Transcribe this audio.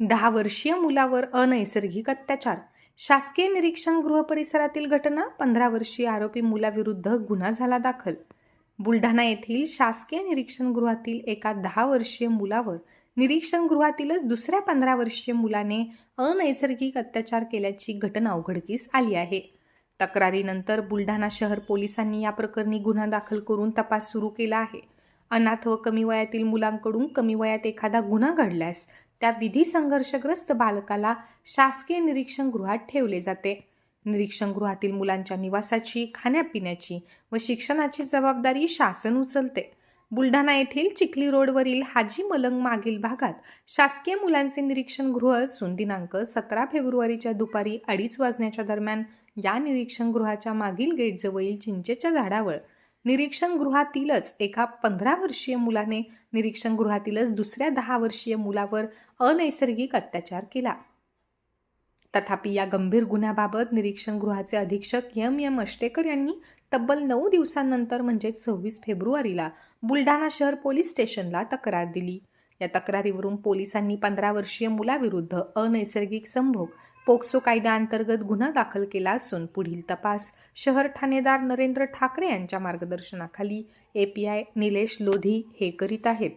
दहा वर्षीय मुलावर अनैसर्गिक अत्याचार. शासकीय निरीक्षण गृह परिसरातील घटना पंधरा वर्षीय आरोपी मुलाविरुद्ध गुन्हा झाला दाखल. बुलढाणा येथील शासकीय निरीक्षण गृहातील एका दहा वर्षीय मुलावर निरीक्षण गृहातीलच दुसऱ्या पंधरा वर्षीय मुलाने अनैसर्गिक अत्याचार केल्याची घटना उघडकीस आली आहे. तक्रारीनंतर बुलढाणा शहर पोलिसांनी या प्रकरणी गुन्हा दाखल करून तपास सुरू केला आहे. अनाथ व कमी वयातील मुलांकडून कमी वयात एखादा गुन्हा घडल्यास त्या विधी संघर्षग्रस्त बालकाला शासकीय निरीक्षण गृहात ठेवले जाते. निरीक्षण गृहातील मुलांच्या निवासाची खाण्यापिण्याची व शिक्षणाची जबाबदारी शासन उचलते. बुलढाणा येथील चिखली रोडवरील हाजी मलंग मागील भागात शासकीय मुलांचे निरीक्षण गृह असून दिनांक सतरा फेब्रुवारीच्या दुपारी अडीच वाजण्याच्या दरम्यान या निरीक्षण गृहाच्या मागील गेटजवळील चिंचेच्या झाडावर निरीक्षण गृहातीलच एका पंधरा वर्षीय मुलाने निरीक्षण गृहातीलच दुसऱ्या दहा वर्षीय मुलावर अनैसर्गिक अत्याचार केला. तथापि या गंभीर गुन्ह्याबाबत निरीक्षण गृहाचे अधीक्षक एम एम अष्टेकर यांनी तब्बल नऊ दिवसांनंतर म्हणजे सव्वीस फेब्रुवारीला बुलढाणा शहर पोलीस स्टेशनला तक्रार दिली. या तक्रारीवरून पोलिसांनी पंधरा वर्षीय मुलाविरुद्ध अनैसर्गिक संभोग पोक्सो कायद्याअंतर्गत गुन्हा दाखल केला असून पुढील तपास शहर ठाणेदार नरेंद्र ठाकरे यांच्या मार्गदर्शनाखाली A P I Nilesh Lodhi हे करीत आहेत.